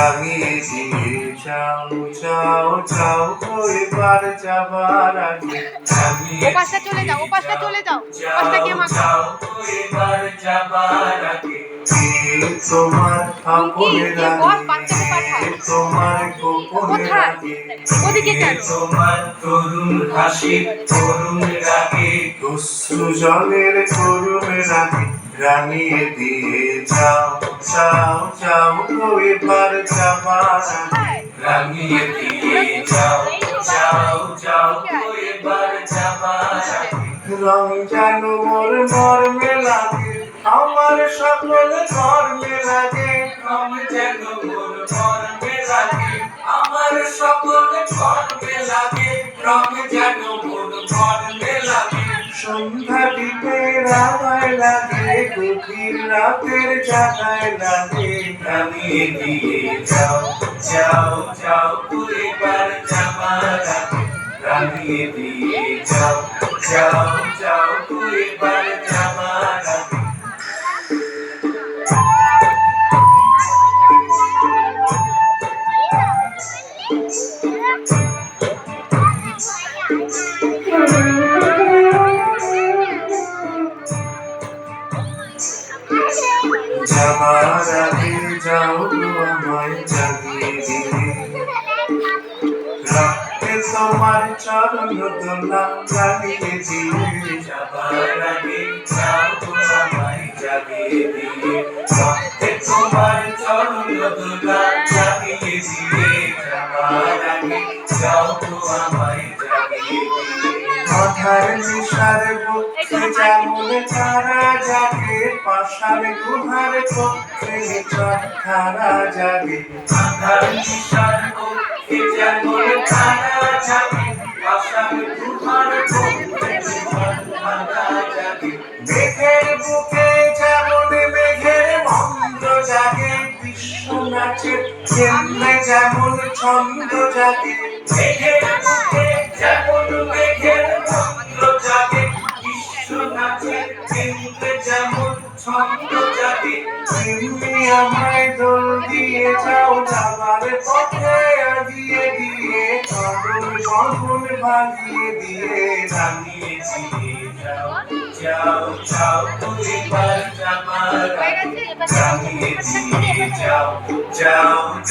আমি দিয়ে চাও চাও চাও করে পার যাবার আগে আমি ও পাশটা চলে যাও ও পাশটা চলে যাও। পাশটা গিয়ে মাখো। চাও করে পার যাবার আগে তোমার আপনে রাখে তোমার গোপনে রাখে ওদিকে কেন? তোমার তরুণ হাসি তরুণ রাখে অশ্রু জলের তরুণ রাখে রাঙিয়ে দিয়ে যাও যাও যাও গো এবার যাবার রাঙিয়ে দিয়ে যাও যাও যাও গো এবার যাবার রং যেন মোর মর্মে লাগে, আমার সকল কর্মে লাগে। রং যেন মোর মর্মে লাগে, আমার সকল কর্মে লাগে, রং যেন দিতে রাগায় লাগে, গভীর রাতের জাগায় লাগে নামিয়ে দিয়ে যাও যাও যাও পরিবার যাবার আগে রামিয়ে দিয়ে যাও যাও যাও তুই পার আগে গো আমায় জাগিয়ে দিয়ে রাখতে তোমার চরণ দোলা জাগিয়ে দিয়ে যাবার আগে গো আমায় জাগিয়ে দিয়ে রাখতে তোমার চরণ দোলা জাগিয়ে দিয়ে যাবার আগে গো আমায় জাগিয়ে দিয়ে মাথার নিশার বুকে যেমন তারা জাগে পাশার গুহার চোখে চট তারা জাগে মাথার নিশার বুকে যেমন তারা জাগে পাশার গুহার চোখে চট তারা জাগে মেঘের বুকে যেমন মেঘের মন্দ জাগে বিশ্ব নাচে যেমন ছন্দ জাগে। মেঘের বুকে যেমন কেমনে যেমন ছন্দ জাগে তেমনি আমায় দোল দিয়ে যাও, যাবার পথে আগিয়ে দিয়ে কদম বন্ধন ভাগিয়ে দিয়ে রাঙিয়ে দিয়ে যাও যাও যাও হয়ে গেছে এবার রাঙিয়ে দিয়ে যাও যাও